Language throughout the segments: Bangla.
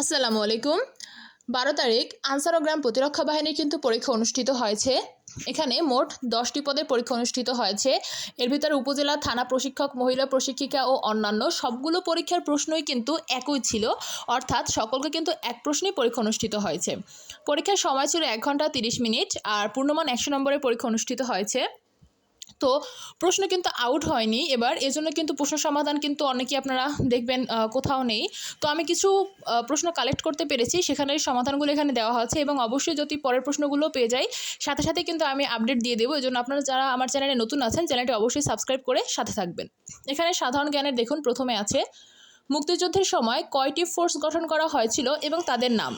আসসালামু আলাইকুম। বারো তারিখ, আনসার ও গ্রাম প্রতিরক্ষা বাহিনীর কিন্তু পরীক্ষা অনুষ্ঠিত হয়েছে। এখানে মোট দশটি পদের পরীক্ষা অনুষ্ঠিত হয়েছে। এর ভিতরে উপজেলা থানা প্রশিক্ষক, মহিলা প্রশিক্ষিকা ও অন্যান্য সবগুলো পরীক্ষার প্রশ্নই কিন্তু একই ছিল। অর্থাৎ সকলকে কিন্তু এক প্রশ্নেই পরীক্ষা অনুষ্ঠিত হয়েছে। পরীক্ষার সময় ছিল এক ঘণ্টা তিরিশ মিনিট আর পূর্ণমান একশো নম্বরের পরীক্ষা অনুষ্ঠিত হয়েছে। তো প্রশ্ন কিন্তু আউট হয়নি। এবার এজন্য কিন্তু প্রশ্ন সমাধান কিন্তু অনেকেই আপনারা দেখবেন কোথাও নেই। তো আমি কিছু প্রশ্ন কালেক্ট করতে পেরেছি। সেখানে সমাধানগুলো এখানে দেওয়া আছে এবং অবশ্যই যদি পরের প্রশ্নগুলো পেয়ে যাই, সাথে সাথে কিন্তু আমি আপডেট দিয়ে দেবো। এই জন্য আপনারা যারা আমার চ্যানেলে নতুন আছেন চ্যানেলটি অবশ্যই সাবস্ক্রাইব করে সাথে থাকবেন। এখানে সাধারণ জ্ঞানের দেখুন প্রথমে আছে, মুক্তিযুদ্ধের সময় কয়টি ফোর্স গঠন করা হয়েছিল এবং তাদের নাম।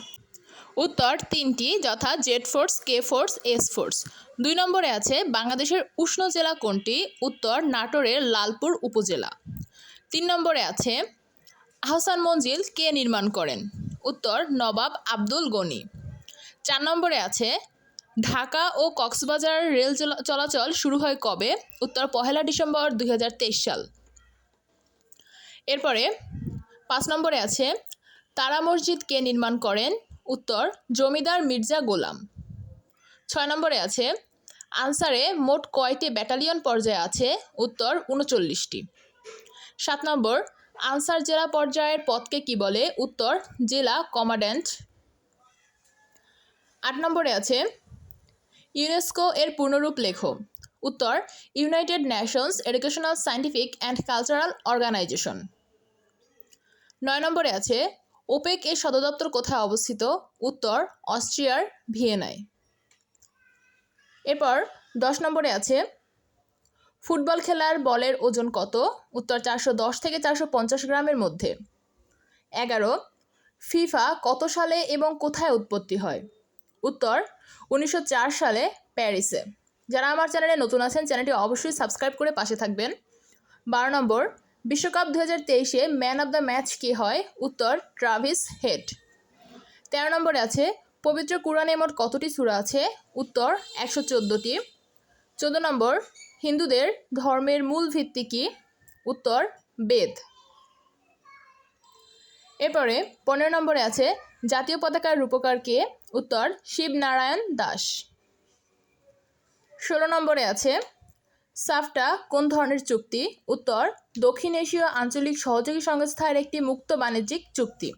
উত্তর তিনটি যথা Z force, K force, S force. দুই নম্বরে আছে বাংলাদেশের উষ্ণ জেলা কোনটি? উত্তর নাটোরের লালপুর উপজেলা। তিন নম্বরে আছে আহসান মঞ্জিল কে নির্মাণ করেন? উত্তর নবাব আব্দুল গনি। চার নম্বরে আছে ঢাকা ও কক্সবাজার রেল চলা- চলাচল শুরু হয় কবে? উত্তর পহেলা ডিসেম্বর দু হাজার তেইশ সাল। এরপরে পাঁচ নম্বরে আছে তারা মসজিদ কে নির্মাণ করেন? উত্তর, জমিদার মির্জা গোলাম। ছয় নম্বরে আছে, আনসারে মোট কয়টি ব্যাটালিয়ন পর্যায়ে আছে? উত্তর, উনচল্লিশটি। সাত নম্বর, আনসার জেলা পর্যায়ের পদকে কি বলে? উত্তর, জেলা কমান্ড্যান্ট। আট নম্বরে আছে, ইউনেস্কো এর পূর্ণরূপ লেখো। উত্তর, United Nations Educational Scientific and Cultural Organization. নয় নম্বরে আছে ওপেক এর সদর দপ্তর কোথায় অবস্থিত? উত্তর, অস্ট্রিয়ার ভিয়েনায়। এরপর দশ নম্বরে আছে, ফুটবল খেলার বলের ওজন কত? উত্তর চারশো দশ থেকে চারশো পঞ্চাশ গ্রামের মধ্যে। এগারো, ফিফা কত সালে এবং কোথায় উৎপত্তি হয়? উত্তর, উনিশশো চার সালে প্যারিসে। যারা আমার চ্যানেলে নতুন আছেন, চ্যানেলটি অবশ্যই সাবস্ক্রাইব করে পাশে থাকবেন। বারো নম্বর বিশ্বকাপ দু হাজার তেইশে ম্যান অব দ্য ম্যাচ কে হয়? উত্তর, ট্রাভিস হেড। তেরো নম্বরে আছে, পবিত্র কুরআনে মোট কতটি সূরা আছে? উত্তর, একশো চোদ্দোটি। চোদ্দ নম্বর, হিন্দুদের ধর্মের মূল ভিত্তি কি? উত্তর, বেদ। এরপরে পনেরো নম্বরে আছে, জাতীয় পতাকার রূপকার কে? উত্তর, শিবনারায়ণ দাস। ষোলো নম্বরে আছে সাফটা কোন ধরনের চুক্তি? উত্তর, দক্ষিণ এশীয় আঞ্চলিক সহযোগী সংস্থার একটি মুক্ত বাণিজ্যিক চুক্তি।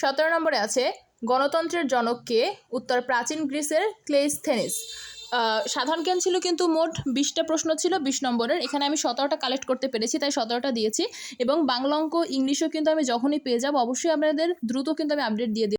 সতেরো নম্বরে আছে, গণতন্ত্রের জনককে উত্তর, প্রাচীন গ্রিসের ক্লেইস্থেনিস। সাধারণ জ্ঞান ছিল কিন্তু মোট বিশটা প্রশ্ন ছিল, বিশ নম্বরের। এখানে আমি সতেরোটা কালেক্ট করতে পেরেছি, তাই সতেরোটা দিয়েছি। এবং বাংলা অঙ্ক, ইংলিশও কিন্তু আমি যখনই পেয়ে যাব, অবশ্যই আপনাদের দ্রুত কিন্তু আমি আপডেট দিয়ে